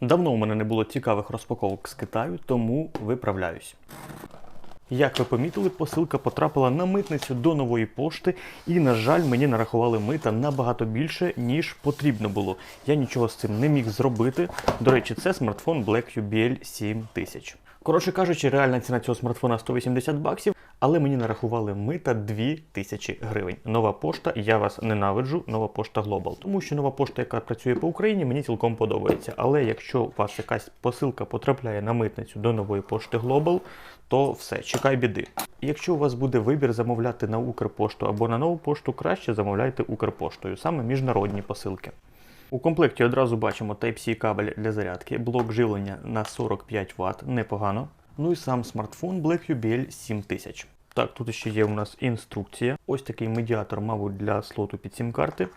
Давно у мене не було цікавих розпаковок з Китаю, тому виправляюсь. Як ви помітили, посилка потрапила на митницю до нової пошти, і, на жаль, мені нарахували мита набагато більше, ніж потрібно було. Я нічого з цим не міг зробити. До речі, це смартфон BlackUBL BL 7000. Коротше кажучи, реальна ціна цього смартфона 180 баксів, але мені нарахували мита 2000 гривень. Нова пошта, я вас ненавиджу, нова пошта Global. Тому що нова пошта, яка працює по Україні, мені цілком подобається. Але якщо у вас якась посилка потрапляє на митницю до нової пошти Global, то все, чекай біди. Якщо у вас буде вибір замовляти на Укрпошту або на нову пошту, краще замовляйте Укрпоштою, саме міжнародні посилки. У комплекті одразу бачимо Type-C кабель для зарядки, блок живлення на 45 Вт, непогано. Ну і сам смартфон Blackview BL 7000. Так, тут ще є у нас інструкція. Ось такий медіатор, мабуть, для слоту під сім-карти.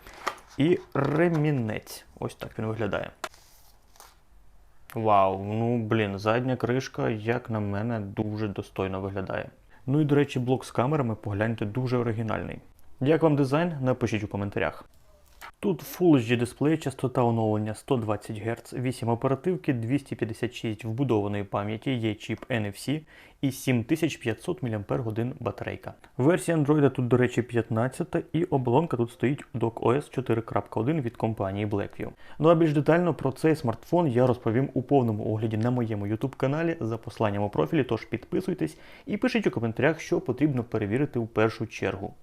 І ремінець. Ось так він виглядає. Вау, ну блін, задня кришка, як на мене, дуже достойно виглядає. Ну і до речі, блок з камерами погляньте дуже оригінальний. Як вам дизайн? Напишіть у коментарях. Тут Full HD дисплей, частота оновлення 120 Гц, 8 оперативки, 256 вбудованої пам'яті, є чіп NFC і 7500 мАч батарейка. Версія Android тут, до речі, 15 і оболонка тут стоїть DocOS 4.1 від компанії Blackview. Ну а більш детально про цей смартфон я розповім у повному огляді на моєму YouTube каналі за посиланням у профілі, тож підписуйтесь і пишіть у коментарях, що потрібно перевірити у першу чергу.